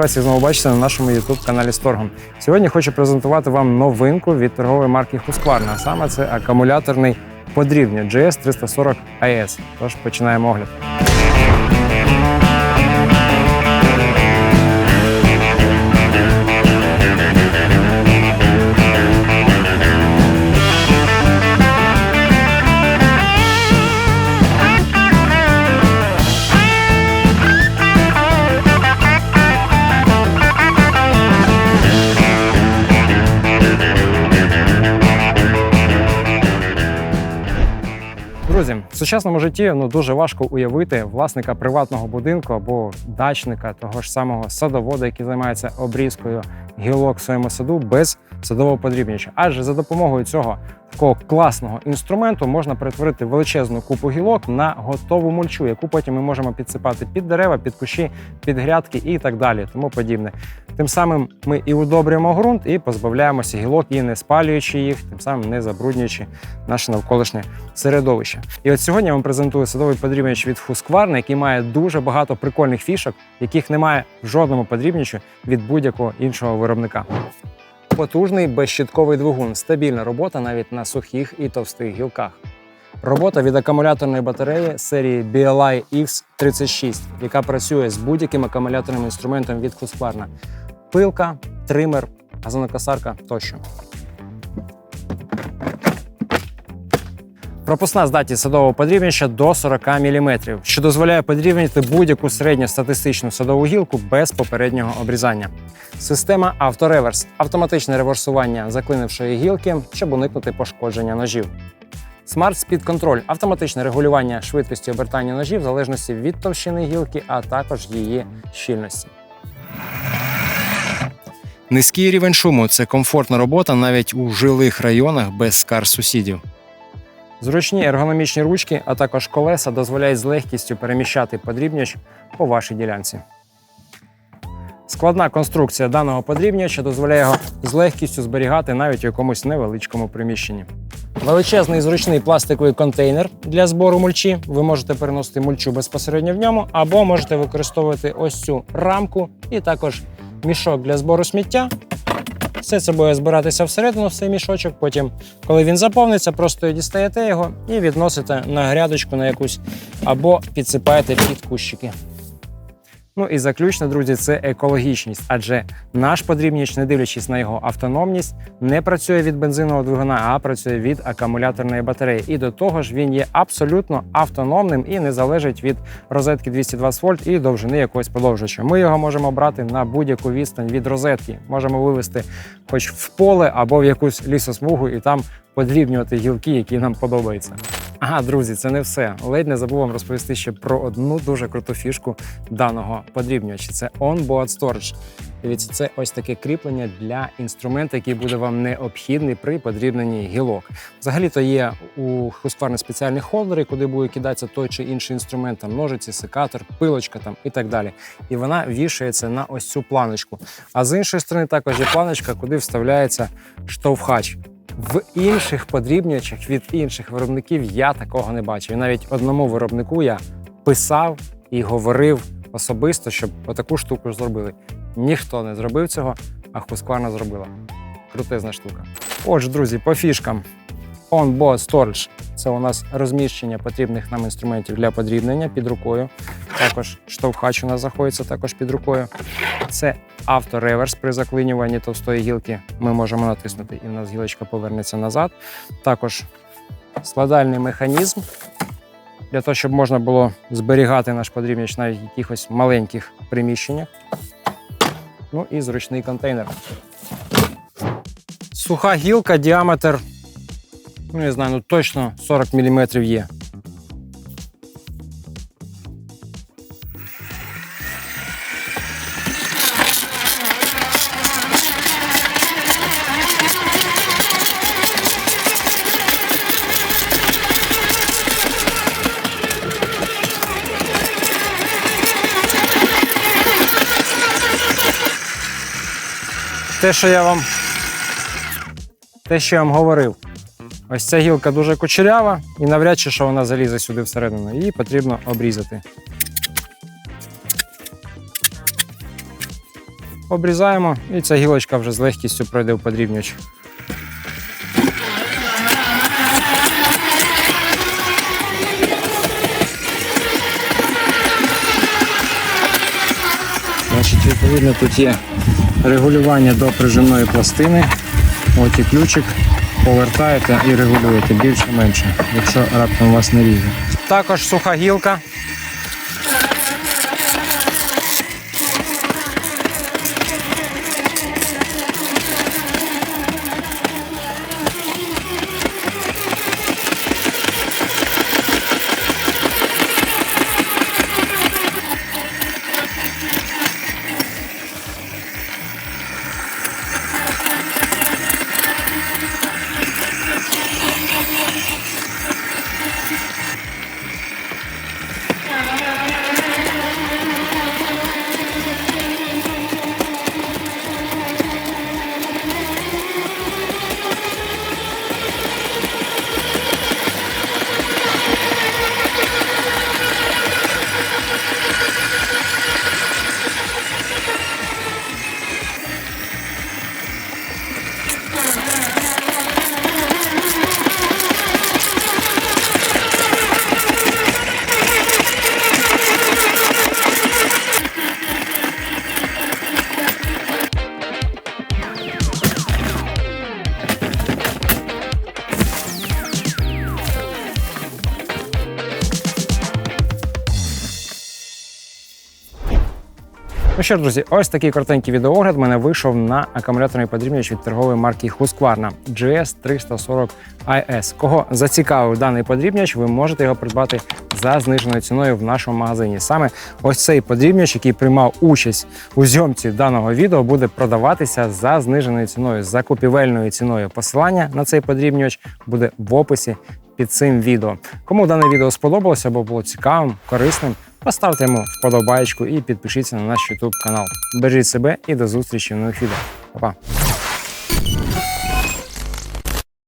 вас і знову бачити на нашому youtube каналі Сторгом. Сьогодні хочу презентувати вам новинку від торгової марки Husqvarna, а саме це акумуляторний подрібнювач GS 340 AS. Тож починаємо огляд. Сучасному житті ну дуже важко уявити власника приватного будинку або дачника, того ж самого садовода, який займається обрізкою гілок в своєму саду без садового подрібнича. Адже за допомогою цього такого класного інструменту можна перетворити величезну купу гілок на готову мульчу, яку потім ми можемо підсипати під дерева, під кущі, під грядки і так далі, тому подібне. Тим самим ми і удобрюємо ґрунт, і позбавляємося гілок, і не спалюючи їх, тим самим не забруднюючи наше навколишнє середовище. І от сьогодні я вам презентую садовий подрібнювач від Husqvarna, який має дуже багато прикольних фішок, яких немає в жодному подрібничу від будь-якого іншого виробника. Потужний безщітковий двигун, стабільна робота навіть на сухих і товстих гілках. Робота від акумуляторної батареї серії BLI X36, яка працює з будь-яким акумуляторним інструментом від Husqvarna. Пилка, тример, газонокосарка тощо. Пропускна здатність садового подрібняча до 40 мм, що дозволяє подрібнити будь-яку середньостатистичну садову гілку без попереднього обрізання. Система автореверс автоматичне реверсування заклинившої гілки, щоб уникнути пошкодження ножів. Smart Speed Control автоматичне регулювання швидкості обертання ножів в залежності від товщини гілки, а також її щільності. Низький рівень шуму це комфортна робота навіть у жилих районах без скар сусідів. Зручні ергономічні ручки, а також колеса дозволяють з легкістю переміщати подрібнювач по вашій ділянці. Складна конструкція даного подрібнювача дозволяє його з легкістю зберігати навіть у якомусь невеличкому приміщенні. Величезний зручний пластиковий контейнер для збору мульчі. Ви можете переносити мульчу безпосередньо в ньому, або можете використовувати ось цю рамку і також мішок для збору сміття. Все це буде збиратися всередину в цей мішочок. Потім, коли він заповниться, просто дістаєте його і відносите на грядочку на якусь або підсипаєте під кущики. Ну і заключно, друзі, це екологічність, адже наш подрібніч, не дивлячись на його автономність, не працює від бензинового двигуна, а працює від акумуляторної батареї. І до того ж, він є абсолютно автономним і не залежить від розетки 220 вольт і довжини якогось подовжувача. Ми його можемо брати на будь-яку відстань від розетки. Можемо вивести хоч в поле або в якусь лісосмугу і там подрібнювати гілки, які нам подобаються. Ага, друзі, це не все. Ледь не забув вам розповісти ще про одну дуже круту фішку даного подрібнювача. Це On-Board Storage. Дивіться, це ось таке кріплення для інструменту, який буде вам необхідний при подрібненні гілок. Взагалі-то є у Husqvarna спеціальні холдери, куди буде кидатися той чи інший інструмент, там ножиці, секатор, пилочка там і так далі. І вона вішається на ось цю планочку. А з іншої сторони також є планочка, куди вставляється штовхач. В інших подрібнювачах від інших виробників я такого не бачив. І навіть одному виробнику я писав і говорив особисто, щоб отаку штуку зробили. Ніхто не зробив цього, а Husqvarna зробила. Крутезна штука. Отже, друзі, по фішкам. On-board storage – це у нас розміщення потрібних нам інструментів для подрібнення під рукою. Також штовхач у нас знаходиться також під рукою. Це автореверс при заклинюванні товстої гілки. Ми можемо натиснути, і в нас гілочка повернеться назад. Також складальний механізм для того, щоб можна було зберігати наш подрібніч навіть в якихось маленьких приміщеннях. Ну і зручний контейнер. Суха гілка, діаметр, ну не знаю, ну точно 40 мм є. Те, що я вам те, що я вам говорив. Ось ця гілка дуже кучерява і навряд чи що вона залізе сюди всередину. Її потрібно обрізати. обрізаємо, і ця гілочка вже з легкістю пройде в подрібнювач. Значить, відповідно, тут є регулювання до прижимної пластини. От і ключик повертаєте і регулюєте більше-менше, якщо раптом вас не ріже. Також суха гілка. Ну що друзі, ось такий коротенький відеоогляд мене вийшов на акумуляторний подрібнювач від торгової марки Husqvarna GS340 IS. Кого зацікавив даний подрібнювач, ви можете його придбати за зниженою ціною в нашому магазині. Саме ось цей подрібнювач, який приймав участь у зйомці даного відео, буде продаватися за зниженою ціною, за купівельною ціною. Посилання на цей подрібнювач буде в описі під цим відео. Кому дане відео сподобалося або було цікавим, корисним, поставте йому вподобайку і підпишіться на наш YouTube канал. Бережіть себе і до зустрічі в нових відео. Па-па!